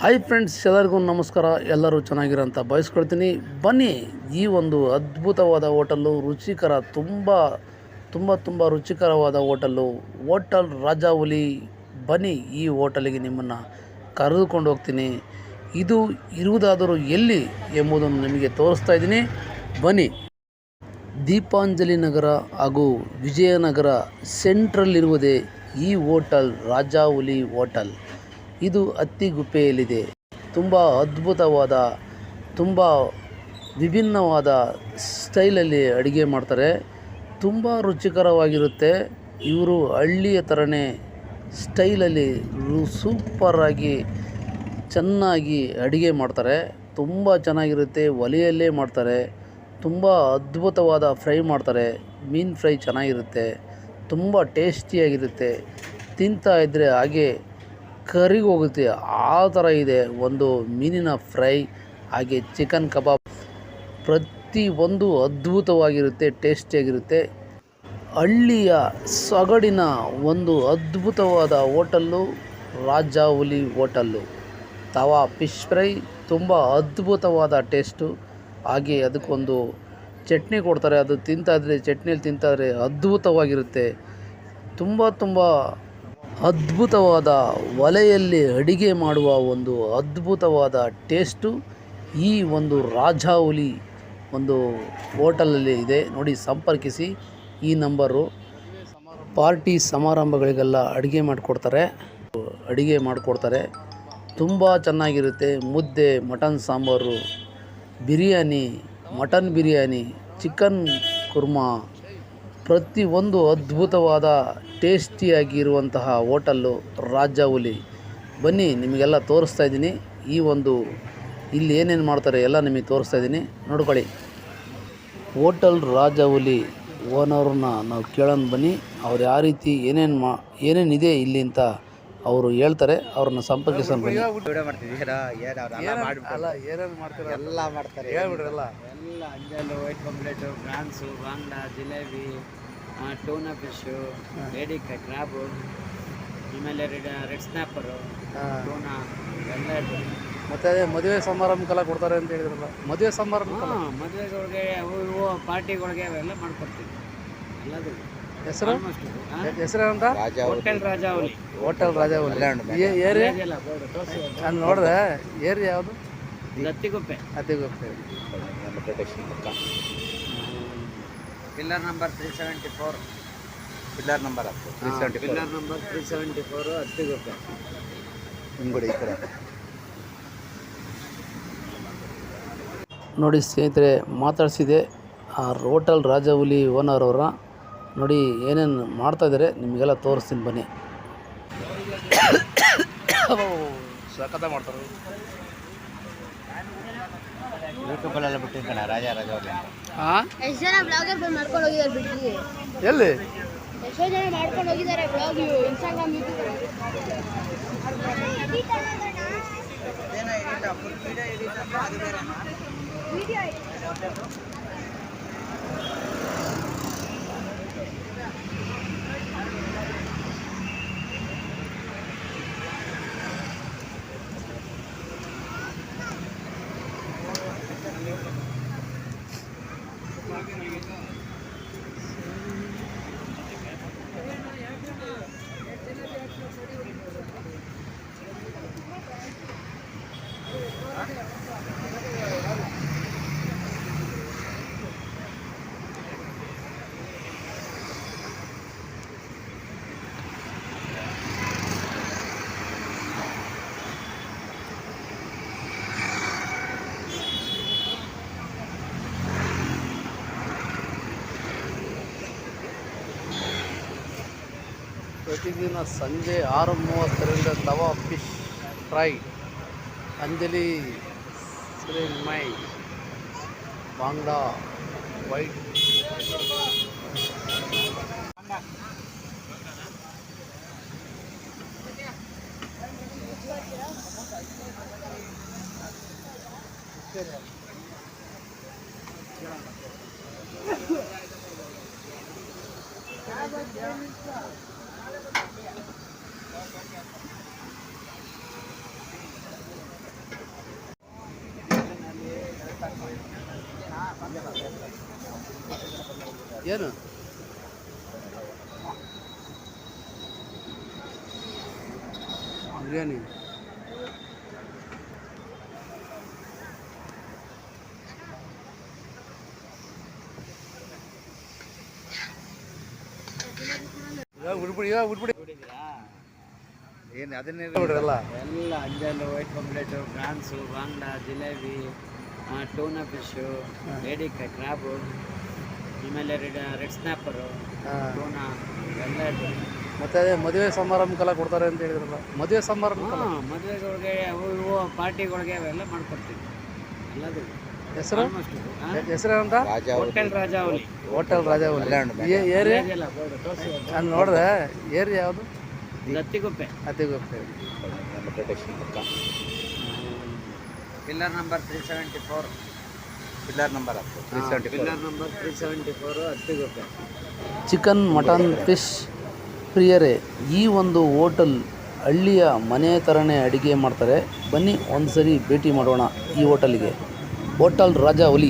Hi friends ಎಲ್ಲರಿಗೂ ನಮಸ್ಕಾರ. ಎಲ್ಲರೂ ಚೆನ್ನಾಗಿರೋಂಥ ಬಯಸ್ಕೊಳ್ತೀನಿ. ಬನ್ನಿ, ಈ ಒಂದು ಅದ್ಭುತವಾದ ಹೋಟೆಲ್ಲು, ರುಚಿಕರ, ತುಂಬ ತುಂಬ ತುಂಬ ರುಚಿಕರವಾದ ಹೋಟೆಲ್ಲು, ಹೋಟೆಲ್ ರಾಜಾಹುಲಿ ಬನ್ನಿ, ಈ ಹೋಟೆಲಿಗೆ ನಿಮ್ಮನ್ನು ಕರೆದುಕೊಂಡು ಹೋಗ್ತೀನಿ. ಇದು ಇರುವುದಾದರೂ ಎಲ್ಲಿ ಎಂಬುದನ್ನು ನಿಮಗೆ ತೋರಿಸ್ತಾ ಇದ್ದೀನಿ. ಬನ್ನಿ, ದೀಪಾಂಜಲಿ ನಗರ ಹಾಗೂ ವಿಜಯನಗರ ಸೆಂಟ್ರಲ್ಲಿರುವುದೇ ಈ ಹೋಟೆಲ್ ರಾಜಾಹುಲಿ ಹೋಟೆಲ್. ಇದು ಅತ್ತಿಗುಪ್ಪೆಯಲ್ಲಿದೆ ತುಂಬ ಅದ್ಭುತವಾದ, ತುಂಬ ವಿಭಿನ್ನವಾದ ಸ್ಟೈಲಲ್ಲಿ ಅಡುಗೆ ಮಾಡ್ತಾರೆ. ತುಂಬ ರುಚಿಕರವಾಗಿರುತ್ತೆ. ಇವರು ಹಳ್ಳಿಯ ಥರನೇ ಸ್ಟೈಲಲ್ಲಿ ಸೂಪರಾಗಿ ಚೆನ್ನಾಗಿ ಅಡುಗೆ ಮಾಡ್ತಾರೆ. ತುಂಬ ಚೆನ್ನಾಗಿರುತ್ತೆ. ಒಲೆಯಲ್ಲೇ ಮಾಡ್ತಾರೆ. ತುಂಬ ಅದ್ಭುತವಾದ ಫ್ರೈ ಮಾಡ್ತಾರೆ. ಮೀನು ಫ್ರೈ ಚೆನ್ನಾಗಿರುತ್ತೆ. ತುಂಬ ಟೇಸ್ಟಿಯಾಗಿರುತ್ತೆ. ತಿಂತಾ ಇದ್ದರೆ ಹಾಗೆ ಕರಗಿ ಹೋಗುತ್ತೆ ಆ ಥರ ಇದೆ. ಒಂದು ಮೀನಿನ ಫ್ರೈ, ಹಾಗೆ ಚಿಕನ್ ಕಬಾಬ್ ಪ್ರತಿ ಒಂದು ಅದ್ಭುತವಾಗಿರುತ್ತೆ, ಟೇಸ್ಟಿಯಾಗಿರುತ್ತೆ. ಹಳ್ಳಿಯ ಸೊಗಡಿನ ಒಂದು ಅದ್ಭುತವಾದ hotel Rajahuli hotel tawa fish fry ತುಂಬ ಅದ್ಭುತವಾದ ಟೇಸ್ಟು. ಹಾಗೆ ಅದಕ್ಕೊಂದು ಚಟ್ನಿ ಕೊಡ್ತಾರೆ. ಅದು ತಿಂತಾದರೆ ಚಟ್ನಿಯಲ್ಲಿ ತಿಂತಾಯಿದ್ರೆ ಅದ್ಭುತವಾಗಿರುತ್ತೆ. ತುಂಬ ತುಂಬ ಅದ್ಭುತವಾದ ಒಲೆಯಲ್ಲಿ ಅಡಿಗೆ ಮಾಡುವ ಒಂದು ಅದ್ಭುತವಾದ ಟೇಸ್ಟು. ಈ ಒಂದು ರಾಜಾಹುಲಿ ಒಂದು ಹೋಟೆಲಲ್ಲಿ ಇದೆ. ನೋಡಿ, ಸಂಪರ್ಕಿಸಿ ಈ ನಂಬರು. ಪಾರ್ಟಿ ಸಮಾರಂಭಗಳಿಗೆಲ್ಲ ಅಡುಗೆ ಮಾಡಿಕೊಡ್ತಾರೆ. ಅಡುಗೆ ಮಾಡಿಕೊಡ್ತಾರೆ. ತುಂಬ ಚೆನ್ನಾಗಿರುತ್ತೆ. Mudde, mutton sambar, biryani, mutton biryani, chicken kurma. ಪ್ರತಿಯೊಂದು ಅದ್ಭುತವಾದ, ಟೇಸ್ಟಿಯಾಗಿರುವಂತಹ ಹೋಟೆಲ್ಲು ರಾಜಾವುಲಿ ಬನ್ನಿ, ನಿಮಗೆಲ್ಲ ತೋರಿಸ್ತಾ ಇದ್ದೀನಿ. ಈ ಒಂದು, ಇಲ್ಲಿ ಏನೇನು ಮಾಡ್ತಾರೆ ಎಲ್ಲ ನಿಮಗೆ ತೋರಿಸ್ತಾ ಇದ್ದೀನಿ. ನೋಡ್ಕೊಳ್ಳಿ. ಹೋಟೆಲ್ ರಾಜಾವುಲಿ ಓನರ್ನ ನಾವು ಕೇಳೋಣ ಬನ್ನಿ. ಅವ್ರು ಯಾವ ರೀತಿ ಏನೇನು ಮಾ, ಏನೇನಿದೆ ಇಲ್ಲಿ ಅಂತ ಅವರು ಹೇಳ್ತಾರೆ ಅವ್ರನ್ನ ಸಂಪರ್ಕಿಸೋಣ ಬನ್ನಿ. ವಿಡಿಯೋ ಮಾಡ್ತಿದ್ದೀರಾ ಏನು ಎಲ್ಲ ಮಾಡ್ಬಿಟ್ಟು ಅಲ್ಲ ಏನೇನು ಮಾಡ್ತಾರೆ? ಎಲ್ಲ ಮಾಡ್ತಾರೆ. ಹೇಳ್ಬಿಡ್ರಲ್ಲ. ಎಲ್ಲ ಅಂಜಲು ವೈಟ್ ಕಂಪ್ಲೇಟು ಫ್ರಾನ್ಸು ಬಾಂಗ್ಡಾ ಜಿಲೇಬಿ ಟೂನಾ ಫಿಶು ಏಡಿಕಾಯಿ ಕ್ರ್ಯಾಬು ಆಮೇಲೆ ರೆಡ್ ರೆಡ್ ಸ್ನ್ಯಾಪರು ಟೂನಾ ಎಲ್ಲ ಮತ್ತೆ ಅದೇ ಮದುವೆ ಸಮಾರಂಭಕ್ಕೆಲ್ಲ ಕೊಡ್ತಾರೆ ಅಂತ ಹೇಳಿದ್ರಲ್ಲ. ಮದುವೆ ಸಮಾರಂಭ ಹಾಂ ಮದುವೆಗಳಿಗೆ ಅವು ಇವು ಪಾರ್ಟಿಗಳಿಗೆ ಅವೆಲ್ಲ ಮಾಡ್ಕೊಡ್ತೀವಿ. ಎಲ್ಲದು ಹೆಸರು? ಹೆಸರು ಅಂತ ರಾಜ ಹೋಟೆಲ್ ರಾಜಾವಲಿ. ಹೋಟೆಲ್ ಕಲ್ಯಾಣ ಏರಿಯಾ ನಾನು ನೋಡಿದೆ. ಏರಿಯಾ ಯಾವುದು? Attiguppe Attiguppe pillar number three seventy four pillar number three seventy pillar number three seventy four Attiguppe ಹಿಂಗುಡಿ ಈ ಕಡೆ. ನೋಡಿ ಸ್ನೇಹಿತರೆ ಮಾತಾಡಿಸಿದೆ ಆ ರೋಟಲ್ ರಾಜಹುಲಿ ಓನರ್ ಅವರ ನೋಡಿ ಏನೇನು ಮಾಡ್ತಾಯಿದ್ದಾರೆ ನಿಮಗೆಲ್ಲ ತೋರಿಸ್ತೀನಿ ಬನ್ನಿ. ಸಖತ್ತ ಮಾಡ್ತಾರೆ. ಯೂಟ್ಯೂಬಲ್ಲೆಲ್ಲ ಬಿಟ್ಟಿರ್ತಾನೆ ರಾಜ ರಾಜ ಅವ್ರಿಗೆ ಹಾಂ ಎಷ್ಟು ಜನ ಬ್ಲಾಗರ್ ಬಂದು ಮಾಡ್ಕೊಂಡು ಹೋಗಿದ್ದಾರೆ ಬಿಡ್ರಿ. ಎಲ್ಲಿ? ಎಷ್ಟೋ ಜನ ಮಾಡ್ಕೊಂಡು ಹೋಗಿದ್ದಾರೆ ಬ್ಲಾಗ್ ಇನ್ಸ್ಟಾಗ್ರಾಮ್ ಯೂಟ್ಯೂಬ್ ಪ್ರತಿದಿನ ಸಂಜೆ ಆರು ಮೂವತ್ತರಿಂದ ತವಾ ಫಿಶ್ ಫ್ರೈ ಅಂಜಲಿ ಮೈ ಬಾಂಗ್ಡಾ ವೈಟ್ Yeah. ಏನು? ಬಿರಿಯಾನಿ ಉಡ್ಬಿಡಿ ಇವಾಗ ಬಿಡ್ಬಿಡಿ ಏನು ಅದನ್ನೇ ನೋಡ್ರಲ್ಲ ಎಲ್ಲ? ಅಂಜಲ್ ವೈಟ್ ಪಂಪ್ಲೆಟು ಪ್ರಾನ್ಸು ಬಾಂಗ್ಲಾ ಜಿಲೇಬಿ ಟೂನಾ ಫಿಶು ಲೇಡಿಕಾಯಿ ಕ್ರಾಬು. ಆಮೇಲೆ ರೆಡ್ ರೆಡ್ ಸ್ನ್ಯಾಪರು ಟೂನಾ ಎಲ್ಲ ಮತ್ತೆ ಅದೇ ಮದುವೆ ಸಮಾರಂಭಕ್ಕೆಲ್ಲ ಕೊಡ್ತಾರೆ ಅಂತ ಹೇಳಿದ್ರಲ್ಲ. ಮದುವೆ ಸಮಾರಂಭ ಹಾಂ ಮದುವೆಗಳಿಗೆ ಅವು ಇವು ಪಾರ್ಟಿಗಳಿಗೆ ಅವೆಲ್ಲ ಮಾಡ್ಕೊಡ್ತೀವಿ. ಎಲ್ಲದು. ಹೆಸರು? ಆಲ್ಮೋಸ್ಟ್ ಹೆಸರು ಅಂತ Raja hotel Rajavali hotel Rajavali. Area ಇದೆಯಲ್ಲ ಬೋರ್ಡು ತೋರಿಸಿ ನಾನು ನೋಡಿದೆ. ಏರಿಯಾ ಯಾವುದು? ಗತ್ತಿಗುಪ್ಪೆ ನಮ್ಮ pillar number three seventy four. Pillar number ಹತ್ತು three seventy pillar number three seventy four Attiguppe chicken mutton fish ಪ್ರಿಯರೇ ಈ ಒಂದು ಹೋಟೆಲ್ ಹಳ್ಳಿಯ ಮನೆ ಥರನೇ ಅಡುಗೆ ಮಾಡ್ತಾರೆ. ಬನ್ನಿ ಒಂದು ಸರಿ ಭೇಟಿ ಮಾಡೋಣ ಈ ಹೋಟೆಲಿಗೆ. ಹೋಟೆಲ್ ರಾಜಾ ಹುಲಿ.